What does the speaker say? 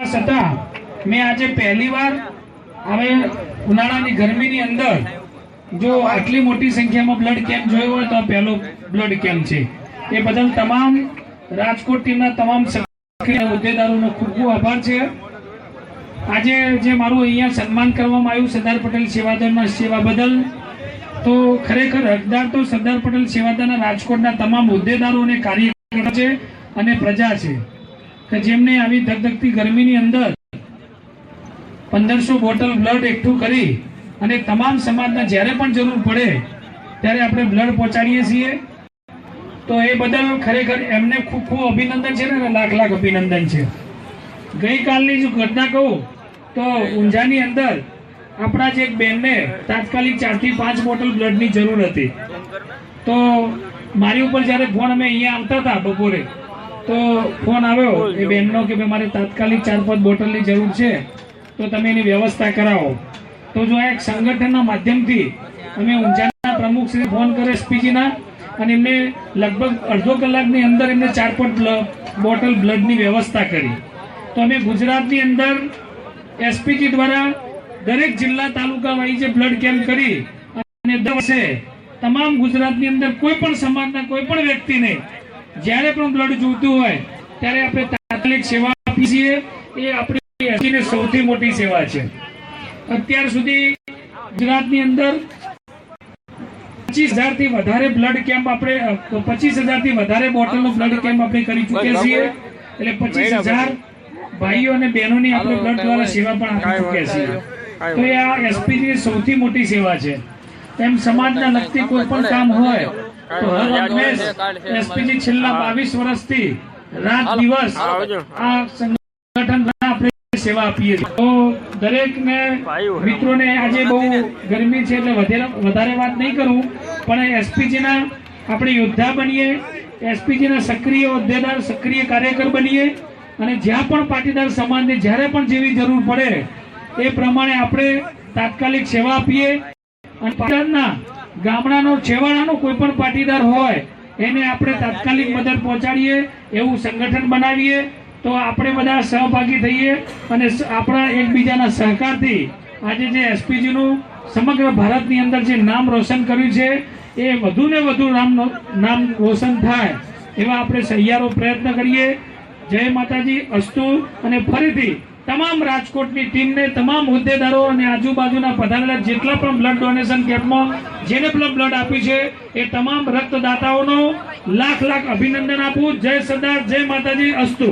છતાં મેં આજે પહેલી વાર હવે ઉનાળાની ગરમીની અંદર જો આટલી મોટી સંખ્યામાં બ્લડ કેમ્પ જોયો હોય તો પહેલો બ્લડ કેમ્પ છે. એ બદલ તમામ રાજકોટ ટીમના તમામ સક્રિય હોદ્દેદારોનો ખૂબ ખૂબ આભાર છે. આજે જે મારું અહીંયા સન્માન કરવામાં આવ્યું સરદાર પટેલ સેવાદળના સેવા બદલ, તો ખરેખર હકદાર તો સરદાર પટેલ સેવાદળના રાજકોટના તમામ હોદ્દેદારો અને કાર્યકર્તા છે અને પ્રજા છે. કે જેમને આવી ધગધગતી ગરમીની અંદર પંદરસો બોટલ બ્લડ એકઠું કરી અને તમામ સમાજના જ્યારે પણ જરૂર પડે ત્યારે આપણે બ્લડ પહોંચાડીએ છીએ. તો એ બદલ ખરેખર એમને ખૂબ ખૂબ અભિનંદન છે ને લાખ લાખ અભિનંદન છે. ગઈકાલની જો ઘટના કહું, તો ઊંઝાની અંદર આપણા જ એક બેનને તાત્કાલિક ચારથી પાંચ બોટલ બ્લડની જરૂર હતી. તો મારી ઉપર જ્યારે ફોન અમે અહીંયા આવતા હતા બપોરે તો ફોન આવ્યો એ બેનનો કે ભાઈ મારે તાત્કાલિક ચાર પાંચ બોટલની જરૂર છે. તો તમે એની વ્યવસ્થા કરાવો. તો જો આ એક સંગઠનના માધ્યમથી અમે ઊંઝાના પ્રમુખશ્રી ફોન કરે એસપીજીના અને એમને લગભગ અડધો કલાકની અંદર એમને ચાર પાંચ બોટલ બ્લડની વ્યવસ્થા કરી. તો અમે ગુજરાતની અંદર એસપીજી દ્વારા દરેક જિલ્લા તાલુકા વાઇઝે બ્લડ કેમ્પ કરી અને દર વર્ષે તમામ ગુજરાતની અંદર કોઈ પણ સમાજના કોઈ પણ વ્યક્તિને જ્યારે પણ બ્લડ જોઈતું હોય ત્યારે આપણે તાત્કાલિક સેવા આપીએ છીએ. એ આપણી સૌથી મોટી સેવા છે. અત્યાર સુધી ગુજરાતની અંદર પચીસ હજારથી વધારે બ્લડ કેમ્પ આપણે પચીસ હજારથી વધારે બોટલનો બ્લડ કેમ્પ આપણે કરી ચૂક્યા છીએ. એટલે પચીસ હજાર ભાઈઓ અને બહેનોની આપણે બ્લડ દ્વારા સેવા પણ આપી ચૂક્યા છીએ. તો એ આ એસપીજી સૌથી મોટી સેવા છે. એમ સમાજના લગતી કોઈ પણ કામ હોય એસપીજી છેલ્લા બાવીસ વર્ષથી રાત દિવસ આ સંગઠન આપણે સેવા આપીએ છીએ. તો દરેકને મિત્રોને આજે બહુ ગરમી છે એટલે વધારે વાત નહીં કરું પણ એસપીજી ના આપણે યોદ્ધા બનીએ એસપીજી ના સક્રિય હોદ્દેદાર સક્રિય કાર્યકર બનીએ અને જ્યાં પણ પાટીદાર સમાજને જ્યારે પણ જેવી જરૂર પડે એ પ્રમાણે આપણે તાત્કાલિક સેવા આપીએ. અને પાટીદારના ગામડાનો છેવાડાનો કોઈ પણ પાટીદાર હોય, એને આપણે તાત્કાલિક મદદ પહોંચાડીએ, એવું સંગઠન બનાવીએ, તો આપણે બધા સહભાગી થઈએ અને આપણા એકબીજાના સહકારથી આજે જે એસપીજીનું સમગ્ર ભારતની અંદર જે નામ રોશન કર્યું છે, એ વધુ ને વધુ નામ નામ રોશન થાય, એવા આપણે સહિયારો પ્રયત્ન કરીએ. જય માતાજી, અસ્તુ, અને ફરીથી તમામ રાજકોટની ટીમને, તમામ હોદ્દેદારો અને આજુબાજુના પધારેલા જેટલા પણ બ્લડ ડોનેશન કેમ્પમાં જેને પણ બ્લડ આપ્યું છે, એ તમામ રક્તદાતાઓનો લાખ લાખ અભિનંદન આપું. જય સરદાર, જય માતાજી, અસ્તુ.